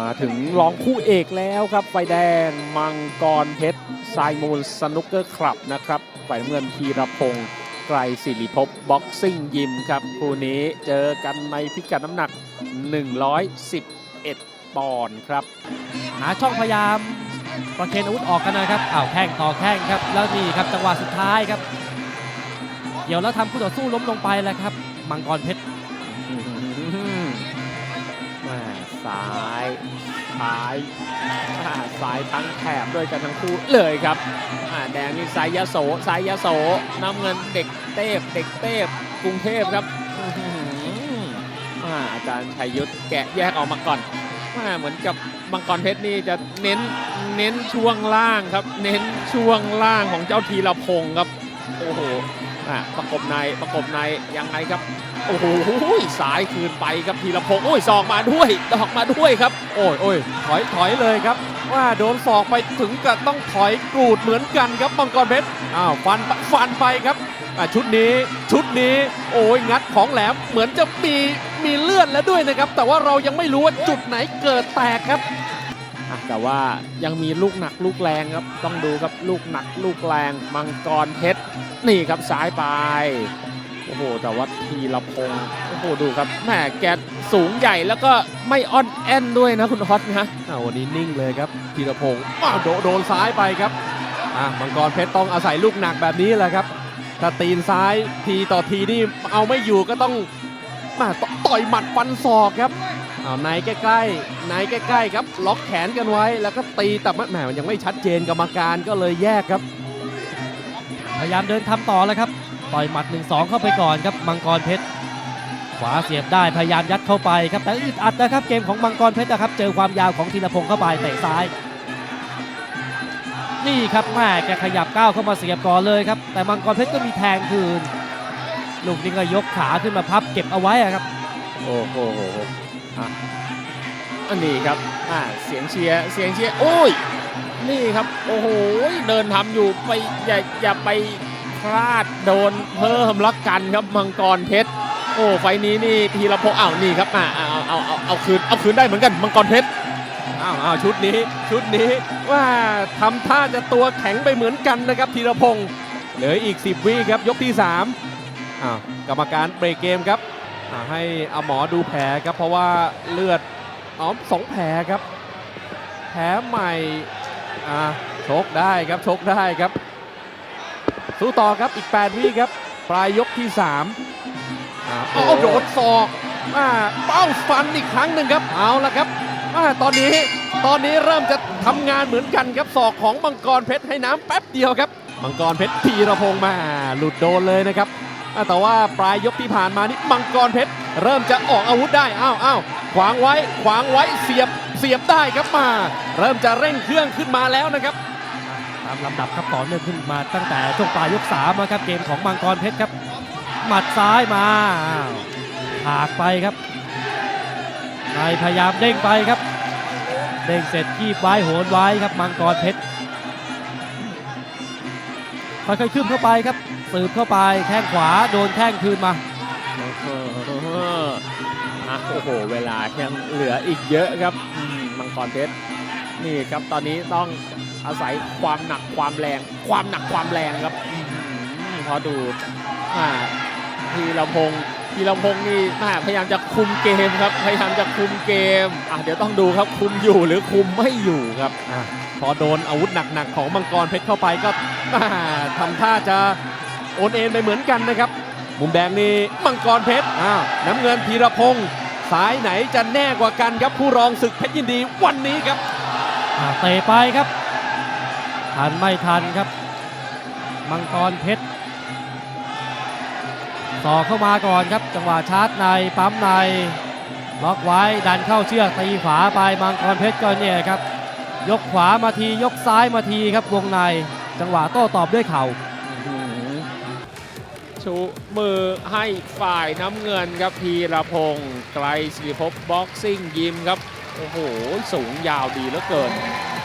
มาถึงรองคู่เอกแล้วครับไฟแดงมังกรเพชรทรายมูลสนุกเกอร์คลับนะครับฝ่ายเงินพีรพงศ์ไกรศิริภพบ็อกซิ่งยิมครับคู่นี้เจอกันในพิกัดน้ำหนัก 111 ปอนด์ครับ หาช่องพยายามประเคนอาวุธออกกันนะครับอ้าวแข้งต่อแข้งครับ แล้วนี่ครับจังหวะสุดท้ายครับ เดี๋ยวแล้วทำคู่ต่อสู้ล้มลงไปแล้วครับ มังกรเพชร ซ้ายอ่าซ้ายทั้งแถบด้วยกันทั้งคู่เลยครับแดงนี่สายยโสสายยโสน้ำเงินเด็กเทพเด็กเทพกรุงเทพครับอาจารย์ชัยยุทธแกะแยกออกมาก่อนเหมือนกับมังกรเพชรนี่จะเน้นเน้นช่วงล่างครับ เน้นช่วงล่างของเจ้าทีละพงครับโอ้โห อ่าประกบในประกบในยังไงครับโอ้โหสายคืนไปครับทีละพงศ์โอ้ยซองมาด้วยดอกมาด้วยครับ โอ้ยโอ้ยถอยถอยเลยครับ ว่าโดนศอกไปถึงกับต้องถอยกรูดเหมือนกันครับมังกรเพชรอ้าวฟันฟันไปครับอะชุดนี้ชุดนี้โอ้ยงัดของแหลมเหมือนจะมีมีเลือดแล้วด้วยนะครับ แต่ว่าเรายังไม่รู้ว่าจุดไหนเกิดแตกครับ แต่ว่ายังมีลูกหนักลูกแรงครับ ต้องดูครับลูกหนักลูกแรงมังกรเพชรนี่ครับสายไปโอ้โหแต่ว่าทีละพงโอ้โหดูครับแหมแกสูงใหญ่แล้วก็ไม่อ่อนแอนด้วยนะคุณฮอตนะวันนี้นิ่งเลยครับธีรพงอ้าวโดโดนซ้ายไปครับอะมังกรเพชรต้องอาศัยลูกหนักแบบนี้แหละครับถ้าตีนซ้ายทีต่อทีนี่เอาไม่อยู่ก็ต้องมาตต่อยหมัดฟันศอกครับ อ้าวในใกล้ๆในใกล้ๆครับ ล็อกแขนกันไว้แล้วก็ตีแต่แหมมันยังไม่ชัดเจนกรรมการก็เลยแยกครับ พยายามเดินทำต่อแล้วครับ ต่อยหมัด 1-2 เข้าไปก่อนครับมังกรเพชร ขวาเสียบได้พยายามยัดเข้าไปครับ แต่อึดอัดนะครับเกมของมังกรเพชรนะครับ เจอความยาวของธีรพงศ์เข้าไปเตะซ้าย นี่ครับแม่แกขยับก้าวเข้ามาเสียบก่อนเลยครับ แต่มังกรเพชรก็มีแทงคืน ลูกนี้ก็ยกขาขึ้นมาพับเก็บเอาไว้อะครับ โอ้โห อันนี้ครับอ่าเสียงเชียร์เสียงเชียร์โอ้ยนี่ครับโอ้โหเดินทำอยู่ไปอย่าอย่าไปพลาดโดนเพิ่มลักกันครับมังกรเพชรโอ้ไฟนี้นี่ทีละพงศ์อ้าวนี่ครับอ่าเอาเอาเอาเอาคืนเอาคืนได้เหมือนกันมังกรเพชรอ้าวอ้าวชุดนี้ชุดนี้ว่าทำท่าจะตัวแข็งไปเหมือนกันนะครับธีรพงศ์เหลืออีก 10วิครับยกที่3อ้าวกรรมการเบรกเกมครับ ให้เอาหมอดูแผลครับเพราะว่าเลือดอ๋อสองแผลครับ แผลใหม่อ่าชกได้ครับชกได้ครับ สู้ต่อครับอีก 8 วิครับ ปลายยกที่3อ่าโอ้โดดศอกอ่าเป้าฟันอีกครั้งหนึ่งครับเอาละครับอ่าตอนนี้ตอนนี้เริ่มจะทำงานเหมือนกันครับศอกของมังกรเพชรให้น้ำแป๊บเดียวครับมังกรเพชรพีระพงษ์มาหลุดโดนเลยนะครับ แต่ว่าปลายยกที่ผ่านมานี่มังกรเพชร เริ่มจะออกอาวุธได้อ้าวอ้าวขวางไว้ขวางไว้เสียบเสียบได้ครับมา เริ่มจะเร่งเครื่องขึ้นมาแล้วนะครับตามลำดับครับต่อเนื่องขึ้นมาตั้งแต่ช่วงปลายยก3นะครับเกมของมังกรเพชรครับ หมัดซ้ายมาอ้ากไปครับนายพยายามเด้งไปครับ เด้งเสร็จคีบไว้โหนไว้ครับมังกรเพชร ค่อยๆขึ้นเข้าไปครับสืบเข้าไปแข้งขวาโดนแข้งคืนมาโอ้โหอะโอ้โหเวลายังเหลืออีกเยอะครับอืมมังกรเพชรนี่ครับตอนนี้ต้องอาศัยความหนักความแรง ความหนักความแรงครับอืมพอดูอ่าทีละพงศ์ทีละพงศ์นี่แม่พยายามจะคุมเกมครับ พยายามจะคุมเกมอะเดี๋ยวต้องดูครับคุมอยู่หรือคุมไม่อยู่ครับอะ พอโดนอาวุธหนักๆของมังกรเพชรเข้าไปก็ทำท่าจะโอนเอ็นไปเหมือนกันนะครับ มุมแดงนี่มังกรเพชรอ้าวน้ำเงินพีรพงศ์สายไหนจะแน่กว่ากันครับผู้รองศึกเพชรยินดีวันนี้ครับเตะไปครับทันไม่ทันครับ มังกรเพชรต่อเข้ามาก่อนครับ จังหวะชาร์จในปั๊มในล็อกไว้ดันเข้าเชือกตีขวาไปมังกรเพชรก็เนี่ยครับ ยกขวามาทียกซ้ายมาทีครับวงในจังหวะโต้ตอบด้วยเข่าชูมือให้ฝ่ายน้ำเงินครับพีระพงศ์ไกลศิริภพบ็อกซิ่งยิมครับ โอ้โห สูงยาวดีเหลือเกิน